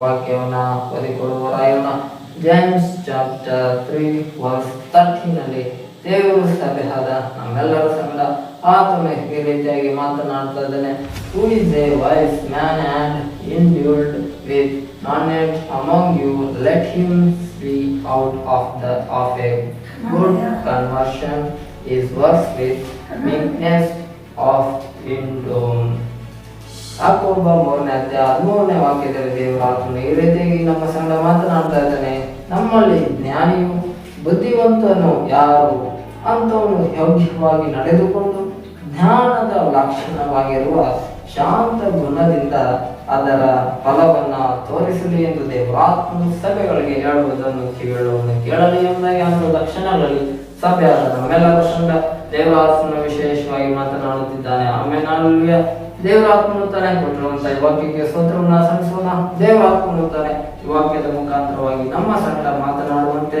ವಾಕ್ಯವನ್ನ ಓದಿಕೊಡುವರಾಯೋಣ James chapter three, verse ತರ್ಟೀನಲ್ಲಿ ದೇವರು ಸಭೆಯಾದ ನಮ್ಮೆಲ್ಲರ ಸಂಗಡ ಆತನು ಈ ರೀತಿಯಾಗಿ ಮಾತನಾಡ್ತಾ ಇದ್ದಾನೆ who is a wise man and endued with knowledge among you let him speak out of the of a good conversion is works with meekness ಯಾಕೋಬ ಮೂರನೇ ಅಧ್ಯಾಯ ಹದಿಮೂರನೇ ವಾಕ್ಯದಲ್ಲಿ ದೇವರ ಆತ್ಮನು ಈ ರೀತಿಯಾಗಿ ನಮ್ಮ ಸಂಘ ಮಾತನಾಡ್ತಾ ಇದ್ದಾನೆ. ನಮ್ಮಲ್ಲಿ ಜ್ಞಾನಿಯು ಬುದ್ಧಿವಂತನು ಯಾರು ಅಂತವನು ಯೋಗ್ಯವಾಗಿ ನಡೆದುಕೊಂಡು ಜ್ಞಾನದ ಲಕ್ಷಣವಾಗಿರುವ ಶಾಂತ ಗುಣದಿಂದ ಅದರ ಫಲವನ್ನ ತೋರಿಸಲಿ ಎಂದು ದೇವರಾತ್ಮ ಸಭೆಗಳಿಗೆ ಹೇಳುವುದನ್ನು ಕೇಳುವುದನ್ನು ಕೇಳಲಿ ಎಂದಾಗಿ ಅನ್ನುವ ಲಕ್ಷಣಗಳಲ್ಲಿ ಸಭೆಯಾದ ನಮ್ಮೆಲ್ಲರ ಸಂಘ ದೇವರ ಆತ್ಮನ ವಿಶೇಷವಾಗಿ ಮಾತನಾಡುತ್ತಿದ್ದಾನೆ. ಆಮೇಲೆ ದೇವರಾತ್ಮನು ತಾನೆ ಕೊಟ್ಟಿರುವಂತ ಈ ವಾಕ್ಯಕ್ಕೆ ಸ್ತೋತ್ರವನ್ನ ಸಲ್ಲಿಸೋಣ. ದೇವರಾತ್ಮನು ತಾನೆ ಈ ವಾಕ್ಯದ ಮುಖಾಂತರವಾಗಿ ನಮ್ಮ ಸಂಗಡ ಮಾತನಾಡುವಂತೆ